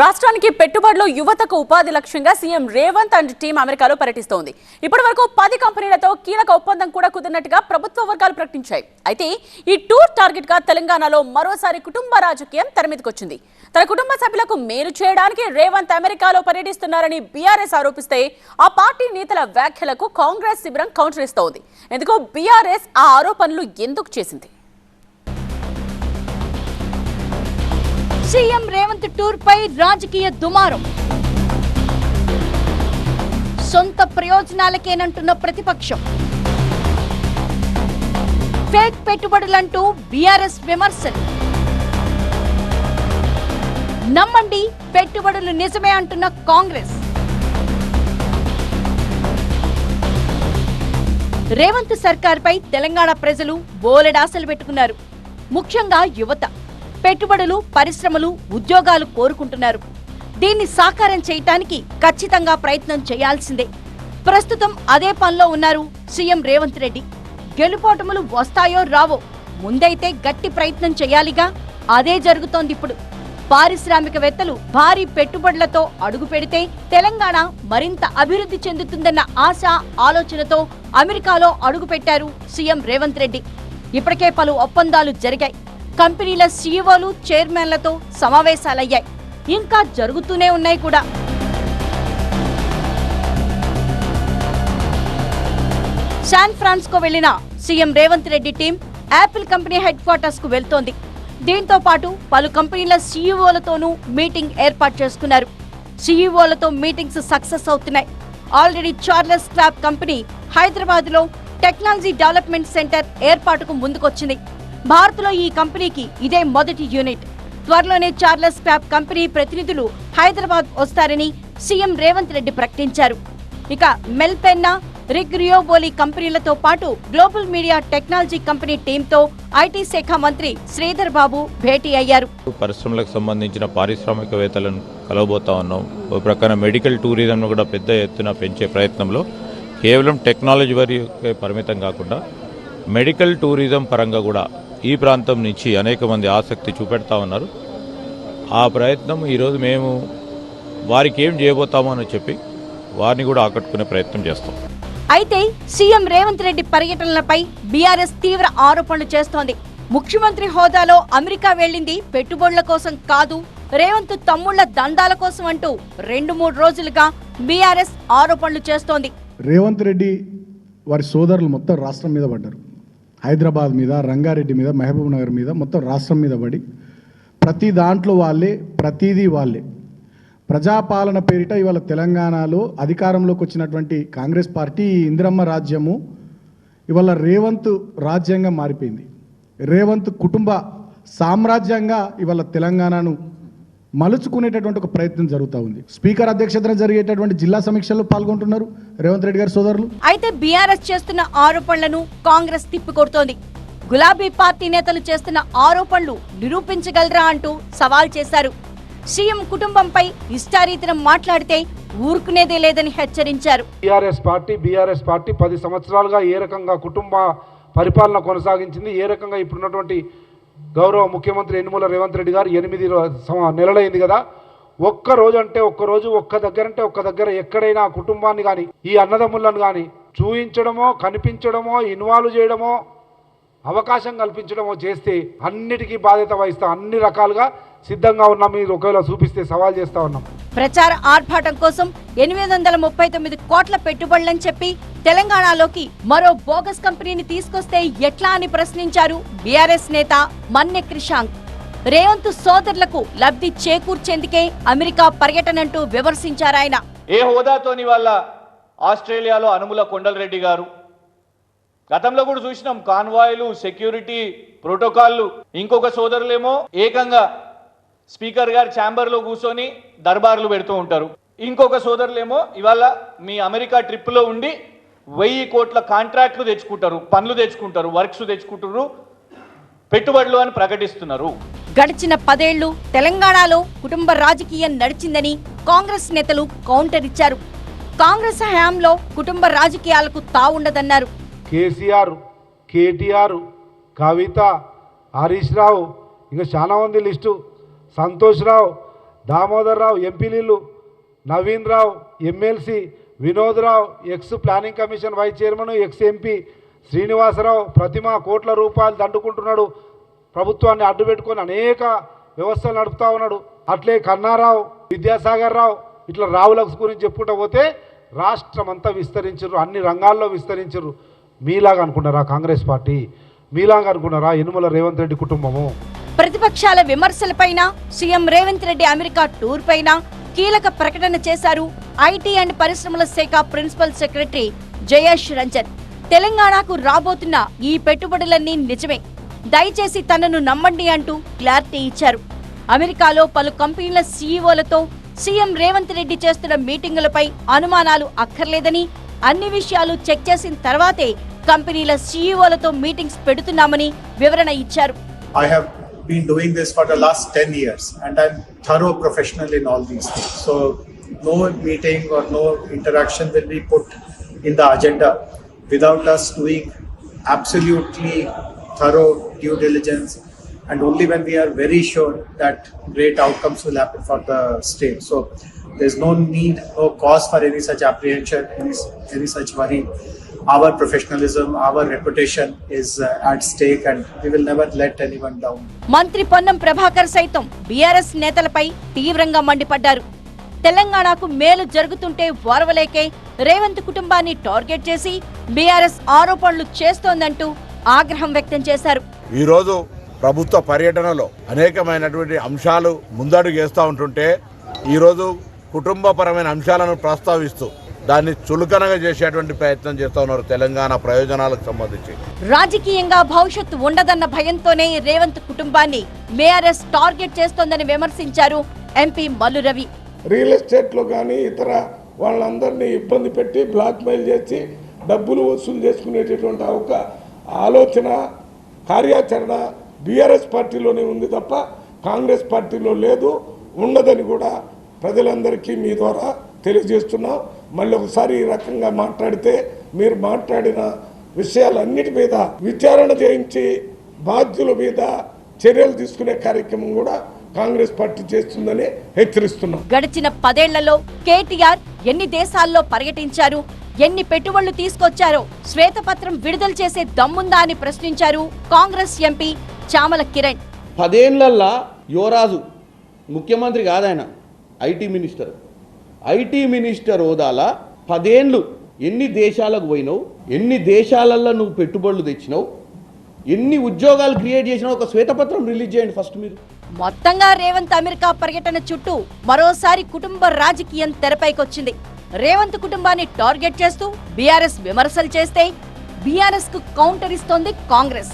రాష్ట్రానికి పెట్టుబడులు యువతకు ఉపాధి లక్ష్యంగా సీఎం రేవంత్ అండ్ టీం అమెరికాలో పర్యటిస్తోంది. ఇప్పటి వరకు పది కంపెనీలతో కీలక ఒప్పందం కూడా కుదిరినట్టుగా ప్రభుత్వ వర్గాలు ప్రకటించాయి. అయితే ఈ టూర్ టార్గెట్గా తెలంగాణలో మరోసారి కుటుంబ రాజకీయం తెరమీదకొచ్చింది తన కుటుంబ సభ్యులకు మేలు చేయడానికి రేవంత్ అమెరికాలో పర్యటిస్తున్నారని బీఆర్ఎస్ ఆరోపిస్తే ఆ పార్టీ నేతల వ్యాఖ్యలకు కాంగ్రెస్ శిబిరం కౌంటర్ ఇస్తోంది ఎందుకు బీఆర్ఎస్ ఆ ఆరోపణలు ఎందుకు చేసింది? సీఎం రేవంత్ టూర్ పై రాజకీయ దుమారం. సొంత ప్రయోజనాలకేనంటున్న ప్రతిపక్షం. ఫేక్ పెట్టుబడులంటూ బీఆర్ఎస్ విమర్శలు. నమ్మండి పెట్టుబడులు నిజమే అంటున్న కాంగ్రెస్. రేవంత్ సర్కార్పై తెలంగాణ ప్రజలు బోలెడాసలు పెట్టుకున్నారు. ముఖ్యంగా యువత. పెట్టుబడులు పరిశ్రమలు ఉద్యోగాలు కోరుకుంటున్నారు. దీన్ని సాకారం చేయటానికి ఖచ్చితంగా ప్రయత్నం చేయాల్సిందే. ప్రస్తుతం అదే పనిలో ఉన్నారు సీఎం రేవంత్ రెడ్డి. గెలుపోటములు వస్తాయో రావో ముందైతే గట్టి ప్రయత్నం చేయాలిగా. అదే జరుగుతోంది ఇప్పుడు. పారిశ్రామికవేత్తలు భారీ పెట్టుబడులతో అడుగు పెడితే తెలంగాణ మరింత అభివృద్ధి చెందుతుందన్న ఆశ ఆలోచనతో అమెరికాలో అడుగు పెట్టారు సీఎం రేవంత్ రెడ్డి. ఇప్పటికే పలు ఒప్పందాలు జరిగాయి. కంపెనీల సీఈఓలు చైర్మన్లతో సమావేశాలయ్యాయి. ఇంకా జరుగుతూనే ఉన్నాయి కూడా. శాన్ ఫ్రాన్స్కో వెళ్ళిన CM Revanth Reddy team Apple company head క్వార్టర్స్కు వెళ్తోంది. దీంతో పాటు పలు కంపెనీల సీఈఓలతోనూ మీటింగ్ ఏర్పాటు చేసుకున్నారు. సీఈఓలతో మీటింగ్స్ సక్సెస్ అవుతున్నాయి. ఆల్రెడీ చార్లెస్ క్లాబ్ కంపెనీ హైదరాబాద్లో టెక్నాలజీ డెవలప్మెంట్ సెంటర్ ఏర్పాటుకు ముందుకొచ్చింది. భారత్లో ఈ కంపెనీకి ఇదే మొదటి యూనిట్. త్వరలోనే చార్లెస్ ప్యాప్ కంపెనీ ప్రతినిధులు హైదరాబాద్ వస్తారని సీఎం రేవంత్ రెడ్డి ప్రకటించారు. ఇక మెల్పెన్నా రిగ్ రియోబోలి కంపెనీలతో పాటు గ్లోబల్ మీడియా టెక్నాలజీ కంపెనీ టీంతో ఐటీ శాఖ మంత్రి శ్రీధర్ బాబు భేటీ అయ్యారు. పరిశ్రమలకు సంబంధించిన పారిశ్రామికవేత్తలను కలవబోతా ఉన్నాం. ఒక ప్రకారం మెడికల్ టూరిజంను కూడా పెద్ద ఎత్తున పెంచే ప్రయత్నంలో కేవలం టెక్నాలజీ వరకే పరిమితం కాకుండా మెడికల్ టూరిజం పరంగా కూడా ఈ ప్రాంతం నుంచి అనేక మంది ఆసక్తి చూపెడతా ఉన్నారు. ఆ ప్రయత్నం ఈరోజు మేము వారికి ఏం చేయబోతామో అని చెప్పి వారిని కూడా ఆకట్టుకునే ప్రయత్నం చేస్తాం. అయితే సీఎం రేవంత్ రెడ్డి పర్యటనలపై బీఆర్ఎస్ తీవ్ర ఆరోపణలు చేస్తోంది. ముఖ్యమంత్రి హోదాలో అమెరికా వెళ్ళింది పెట్టుబడుల కోసం కాదు రేవంత్ తమ్ముళ్ళ దందాల కోసం అంటూ రెండు మూడు రోజులుగా బీఆర్ఎస్ ఆరోపణలు చేస్తోంది. రేవంత్ రెడ్డి వారి సోదరులు మొత్తం రాష్ట్రం మీద పడ్డారు. హైదరాబాద్ మీద రంగారెడ్డి మీద మహబూబ్ నగర్ మీద మొత్తం రాష్ట్రం మీద పడి ప్రతి దాంట్లో వాళ్ళే ప్రతిదీ వాళ్ళే. ప్రజాపాలన పేరిట ఇవాళ తెలంగాణలో అధికారంలోకి వచ్చినటువంటి కాంగ్రెస్ పార్టీ ఇందిరమ్మ రాజ్యము ఇవాళ రేవంత్ రాజ్యంగా మారిపోయింది. రేవంత్ కుటుంబ సామ్రాజ్యంగా ఇవాళ తెలంగాణను మలుచుకునేటటువంటి ఒక ప్రయత్నం జరుగుతూ ఉంది. స్పీకర్ అధ్యక్షతన జరిగేటటువంటి జిల్లా సమీక్షల్లో పాల్గొంటున్నారు రేవంత్ రెడ్డి గారి సోదరులు. అయితే బీఆర్ఎస్ చేస్తున్న ఆరోపణలను కాంగ్రెస్ తిప్పికొడుతోంది. గులాబీ పార్టీ నేతలు చేస్తున్న ఆరోపణలు నిరూపించగలరా అంటూ సవాల్ చేశారు. సీఎం కుటుంబంపై ఇష్టారీతిన మాట్లాడితే ఊరుకునేదే లేదని హెచ్చరించారు. బీఆర్ఎస్ పార్టీ బీఆర్ఎస్ పార్టీ పది సంవత్సరాలుగా ఏ రకంగా కుటుంబ పరిపాలన కొనసాగించింది ఏ రకంగా ఇప్పుడున్నటువంటి గౌరవ ముఖ్యమంత్రి యనుమల రేవంత్ రెడ్డి గారు ఎనిమిది నెలలైంది కదా. ఒక్క రోజు అంటే ఒక్క రోజు ఒక్క దగ్గర అంటే ఒక్క దగ్గర ఎక్కడైనా కుటుంబాన్ని కానీ ఈ అన్నదమ్ములను కానీ చూయించడమో కనిపించడమో ఇన్వాల్వ్ చేయడమో అవకాశం కల్పించడమో చేస్తే అన్నిటికీ బాధ్యత వహిస్తాం అన్ని రకాలుగా సిద్ధంగా ఉన్నాం. మీరు ఒకవేళ చూపిస్తే సవాల్ చేస్తా ఉన్నాం. ప్రచార ఆర్భాటం కోసం ఎనిమిది వందల ముప్పై తొమ్మిది కోట్ల పెట్టుబడులని చెప్పి తెలంగాణలోకి మరో బోగస్ కంపెనీని తీసుకొస్తే ఎట్లా అని ప్రశ్నించారు బీఆర్ఎస్ నేత మన్నె క్రిషాంక్. రేవంత్ సోదరులకు లబ్ధి చేకూర్చేందుకే అమెరికా పర్యటనంటూ విమర్శించారాయన. ఏ హోదాతోని వాళ్ళ ఆస్ట్రేలియాలో అనుముల కొండలరెడ్డి గారు గతంలో కూడా చూసినాం కాన్వాయ్లు సెక్యూరిటీ ప్రోటోకాల్లు ఇంకొక సోదరులేమో ఏకంగా స్పీకర్ గారి ఛాంబర్లో కూర్చొని దర్బార్లు పెడుతూ ఉంటారు. ఇంకొక సోదరులేమో ఇవాళ మీ అమెరికా ట్రిప్లో ఉండి వెయ్యి కోట్ల కాంట్రాక్ట్లు తెచ్చుకుంటారు పనులు తెచ్చుకుంటారు వర్క్స్ తెచ్చుకుంటారు పెట్టుబడులు అని ప్రకటిస్తున్నారు. గడిచిన పదేళ్ళు తెలంగాణలో కుటుంబ రాజకీయం నడిచిందని కాంగ్రెస్ నేతలు కౌంటర్ ఇచ్చారు. కాంగ్రెస్ హయాంలో కుటుంబ రాజకీయాలకు తావుండదన్నారు. కేసీఆర్ కేటీఆర్ కవిత హరీష్ రావు ఇంకా చాలా మంది list. Santosh Rao Damodar Rao ఎంపీలీలు Naveen Rao MLC Vinod Rao ex planning commission vice chairman ex MP Srinivasarao Pratima కోట్ల రూపాయలు దండుకుంటున్నాడు. ప్రభుత్వాన్ని అడ్డుపెట్టుకొని అనేక వ్యవస్థలు నడుపుతా ఉన్నాడు. అట్లే కన్నారావు విద్యాసాగర్ రావు ఇట్లా రావుల గురించి చెప్పుకుంటా పోతే రాష్ట్రం అంతా విస్తరించరు అన్ని రంగాల్లో విస్తరించరు. మీలాగా అనుకున్నారా కాంగ్రెస్ పార్టీ? మీలాగా అనుకున్నారా యనుమల రేవంత్ రెడ్డి కుటుంబము? ప్రతిపక్షాల విమర్శలపైన CM Revanth Reddy America tour పైన కీలక ప్రకటన చేశారు ఐటీ అండ్ పరిశ్రమల శాఖ ప్రిన్సిపల్ సెక్రటరీ జయేష్ రంజన్. తెలంగాణకు రాబోతున్న ఈ పెట్టుబడులన్నీ నిజమే. దయచేసి తనను నమ్మండి అంటూ క్లారిటీ ఇచ్చారు. అమెరికాలో పలు కంపెనీల సీఈఓలతో సీఎం రేవంత్ రెడ్డి చేస్తున్న మీటింగులపై అనుమానాలు అక్కర్లేదని అన్ని విషయాలు చెక్ చేసిన తర్వాతే కంపెనీల సీఈఓలతో మీటింగ్స్ పెడుతున్నామని వివరణ ఇచ్చారు I have been doing this for the last 10 years and I'm thorough professional in all these things. So no meeting or no interaction will be put in the agenda without us doing absolutely thorough due diligence and only when we are very sure that great outcomes will happen for the state. So there's no need, no cause for any such apprehension, any, any such worry. Our professionalism, our reputation is uh, at stake and we will never let anyone down. మంత్రి పొన్నం ప్రభాకర్ సైతం BRS నేతలపై తీవ్రంగా మండిపడ్డారు తెలంగాణకు మేలు జరుగుతుంటే ఓర్వలేకే రేవంత్ కుటుంబాన్ని target చేసి బీఆర్ఎస్ ఆరోపణలు చేస్తోందంటూ ఆగ్రహం వ్యక్తం చేశారు ఈరోజు ప్రభుత్వ పర్యటనలో అనేకమైనటువంటి అంశాలు ముందడుగు వేస్తూ ఉంటుంటే ఈరోజు కుటుంబపరమైన అంశాలను ప్రస్తావిస్తూ దాన్ని చులకనగా చేసేటువంటి ప్రయత్నం చేస్తూ ఉన్నారు తెలంగాణ ప్రయోజనాలకు సంబంధించి. రాజకీయంగా భవిష్యత్తు ఉండదన్న భయంతోనే రేవంత్ కుటుంబాన్ని బీఆర్ఎస్ టార్గెట్ చేస్తోందని విమర్శించారు ఎంపీ మల్లు రవి. రియల్ ఎస్టేట్లో కానీ ఇతర వాళ్ళందరినీ ఇబ్బంది పెట్టి బ్లాక్మెయిల్ చేసి డబ్బులు వసూలు చేసుకునేటటువంటి ఒక ఆలోచన కార్యాచరణ బీఆర్ఎస్ పార్టీలోనే ఉంది తప్ప కాంగ్రెస్ పార్టీలో లేదు ఉండదని కూడా ప్రజలందరికీ మీ ద్వారా తెలియజేస్తున్నాం. మళ్ళీ ఒకసారి ఈ రకంగా మాట్లాడితే మీరు మాట్లాడిన విషయాలన్నిటి మీద విచారణ చేయించి బాధ్యుల మీద చర్యలు తీసుకునే కార్యక్రమం కూడా కాంగ్రెస్ పార్టీ చేస్తుందని హెచ్చరిస్తున్నాం. గడిచిన పదేళ్ళలో కేటీఆర్ ఎన్ని దేశాల్లో పర్యటించారు ఎన్ని పెట్టుబడులు తీసుకొచ్చారో శ్వేతపత్రం విడుదల చేసే దమ్ముందా అని ప్రశ్నించారు కాంగ్రెస్ ఎంపీ చామల కిరణ్. పదేళ్ళల్లా యువరాజు ముఖ్యమంత్రి కాదాయన ఐటీ మినిస్టర్. ఐటీ మినిస్టర్ హోదాల పదేళ్ళు ఎన్ని దేశాలకు పోయినావు? ఎన్ని దేశాలల్లో నువ్వు పెట్టుబడులు తెచ్చినావు? ఎన్ని ఉద్యోగాలు క్రియేట్ చేసినావు? ఒక శ్వేతపత్రం రిలీజ్ చేయండి ఫస్ట్ మీరు. మొత్తంగా రేవంత్ అమెరికా పర్యటన చుట్టూ మరోసారి కుటుంబ రాజకీయం తెరపైకొచ్చింది రేవంత్ కుటుంబాన్ని టార్గెట్ చేస్తూ బీఆర్ఎస్ విమర్శలు చేస్తే బీఆర్ఎస్కు కౌంటర్ ఇస్తోంది కాంగ్రెస్.